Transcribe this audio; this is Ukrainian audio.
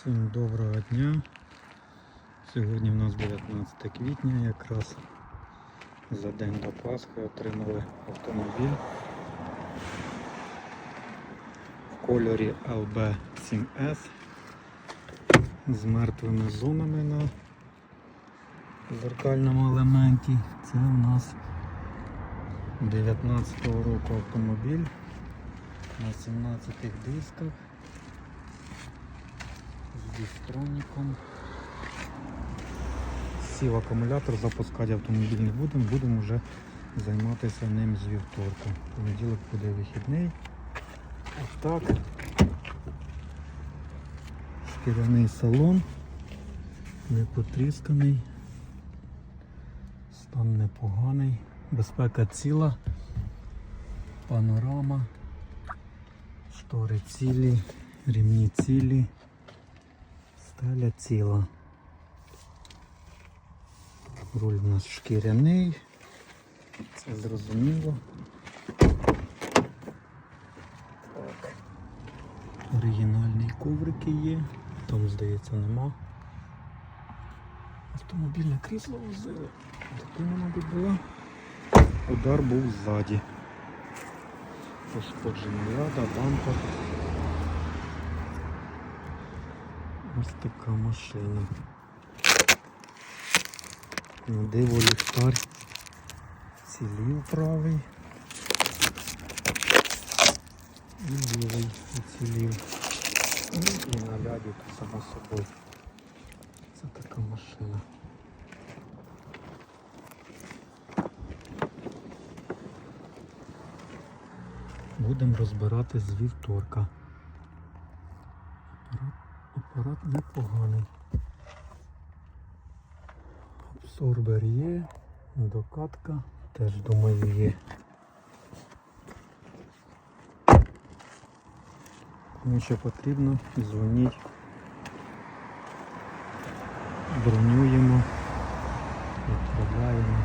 Всім доброго дня. Сьогодні в нас 19 квітня, якраз за день до Пасхи отримали автомобіль в кольорі LB7S з мертвими зонами на зеркальному елементі. Це у нас 19 го року автомобіль на 17 дисках з. Сів акумулятор, запускати автомобіль не будемо, будемо вже займатися ним з вівторка. Понеділок буде вихідний. Ось так. Шкіряний салон, не потрісканий, стан непоганий, безпека ціла, панорама, штори цілі, рівні цілі. Сталя ціла. Руль у нас шкіряний. Це зрозуміло. Так. Оригінальні коврики є. Там, здається, нема. Автомобільне крісло возили. Таке, мабуть, було. Удар був ззаді. Пошкоджена ляда, бампер. Ось така машина. На диво ліхтар цілів правий. І лівий уцілів. І на ляді само собою. Це така машина. Будемо розбирати з вівторка. Апарат, непоганий. Абсорбер є, докатка теж думаю є. Кому що потрібно, дзвоніть. Бронюємо, відправляємо.